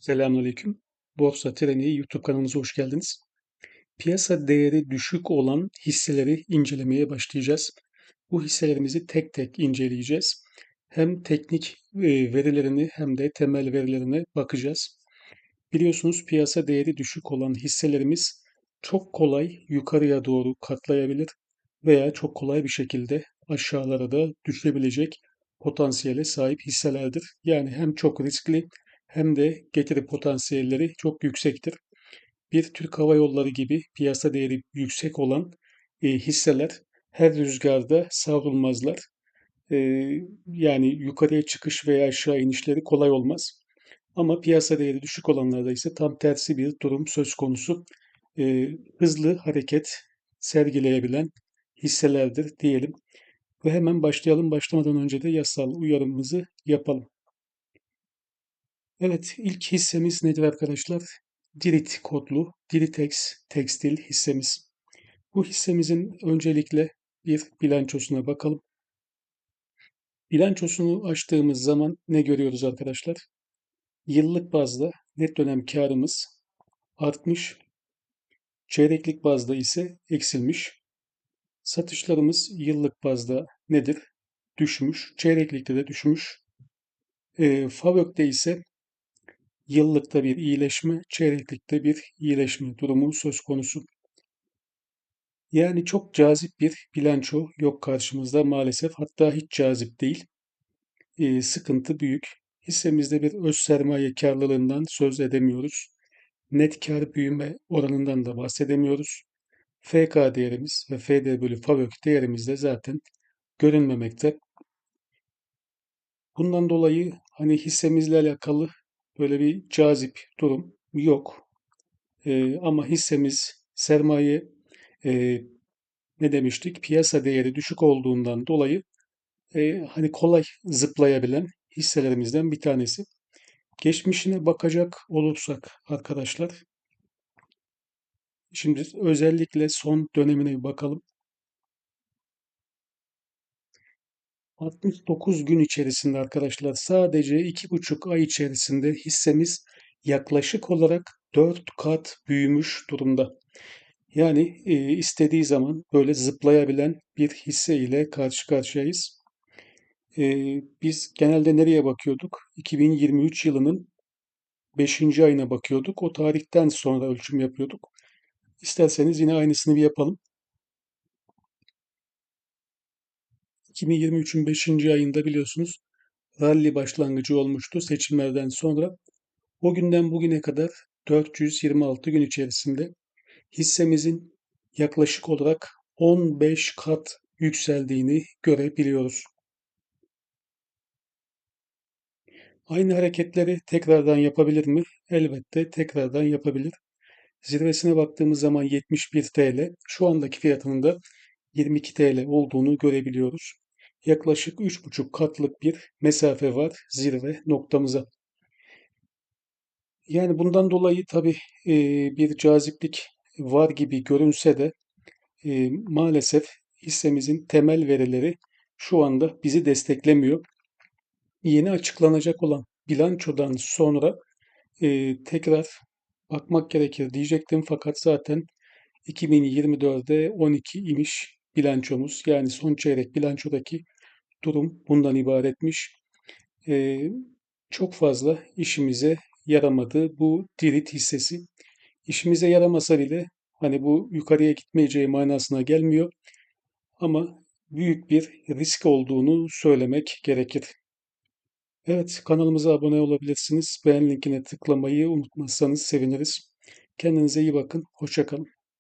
Selamünaleyküm. Borsa Treni YouTube kanalımıza hoş geldiniz. Piyasa değeri düşük olan hisseleri incelemeye başlayacağız. Bu hisselerimizi tek tek inceleyeceğiz. Hem teknik e, verilerini hem de temel verilerine bakacağız. Biliyorsunuz piyasa değeri düşük olan hisselerimiz çok kolay yukarıya doğru katlayabilir veya çok kolay bir şekilde aşağılara da düşebilecek potansiyele sahip hisselerdir. Yani hem çok riskli hem de getiri potansiyelleri çok yüksektir. Bir Türk Hava Yolları gibi piyasa değeri yüksek olan e, hisseler her rüzgarda savrulmazlar. E, yani yukarıya çıkış veya aşağı inişleri kolay olmaz. Ama piyasa değeri düşük olanlarda ise tam tersi bir durum söz konusu. E, hızlı hareket sergileyebilen hisselerdir diyelim. Ve hemen başlayalım. Başlamadan önce de yasal uyarımımızı yapalım. Evet, ilk hissemiz nedir arkadaşlar? Dirit kodlu Diritex tekstil hissemiz. Bu hissemizin öncelikle bir bilançosuna bakalım. Bilançosunu açtığımız zaman ne görüyoruz arkadaşlar? Yıllık bazda net dönem karımız artmış, çeyreklik bazda ise eksilmiş. Satışlarımız yıllık bazda nedir? Düşmüş, çeyreklikte de düşmüş. E, Favök'te ise yıllıkta bir iyileşme, çeyreklikte bir iyileşme durumu söz konusu. Yani çok cazip bir bilanço yok karşımızda maalesef. Hatta hiç cazip değil. Ee, sıkıntı büyük. Hissemizde bir öz sermaye karlılığından söz edemiyoruz. Net kar büyüme oranından da bahsedemiyoruz. FK değerimiz ve FD bölü FAVÖK değerimiz de zaten görünmemekte. Bundan dolayı hani hissemizle alakalı böyle bir cazip durum yok. E, ama hissemiz sermaye e, ne demiştik? Piyasa değeri düşük olduğundan dolayı e, hani kolay zıplayabilen hisselerimizden bir tanesi. Geçmişine bakacak olursak arkadaşlar, şimdi özellikle son dönemine bir bakalım. 69 gün içerisinde arkadaşlar sadece 2,5 ay içerisinde hissemiz yaklaşık olarak 4 kat büyümüş durumda. Yani e, istediği zaman böyle zıplayabilen bir hisse ile karşı karşıyayız. E, biz genelde nereye bakıyorduk? 2023 yılının 5. ayına bakıyorduk. O tarihten sonra ölçüm yapıyorduk. İsterseniz yine aynısını bir yapalım. 2023'ün 5. ayında biliyorsunuz rally başlangıcı olmuştu seçimlerden sonra. O günden bugüne kadar 426 gün içerisinde hissemizin yaklaşık olarak 15 kat yükseldiğini görebiliyoruz. Aynı hareketleri tekrardan yapabilir mi? Elbette tekrardan yapabilir. Zirvesine baktığımız zaman 71 TL, şu andaki fiyatının da 22 TL olduğunu görebiliyoruz. Yaklaşık 3,5 katlık bir mesafe var zirve noktamıza. Yani bundan dolayı tabii e, bir caziplik var gibi görünse de e, maalesef hissemizin temel verileri şu anda bizi desteklemiyor. Yeni açıklanacak olan bilançodan sonra e, tekrar bakmak gerekir diyecektim fakat zaten 2024'de 12 imiş bilançomuz yani son çeyrek bilançodaki durum bundan ibaretmiş. E, çok fazla işimize yaramadı bu dirit hissesi. İşimize yaramasa bile hani bu yukarıya gitmeyeceği manasına gelmiyor. Ama büyük bir risk olduğunu söylemek gerekir. Evet, kanalımıza abone olabilirsiniz. Beğen linkine tıklamayı unutmazsanız seviniriz. Kendinize iyi bakın. Hoşçakalın.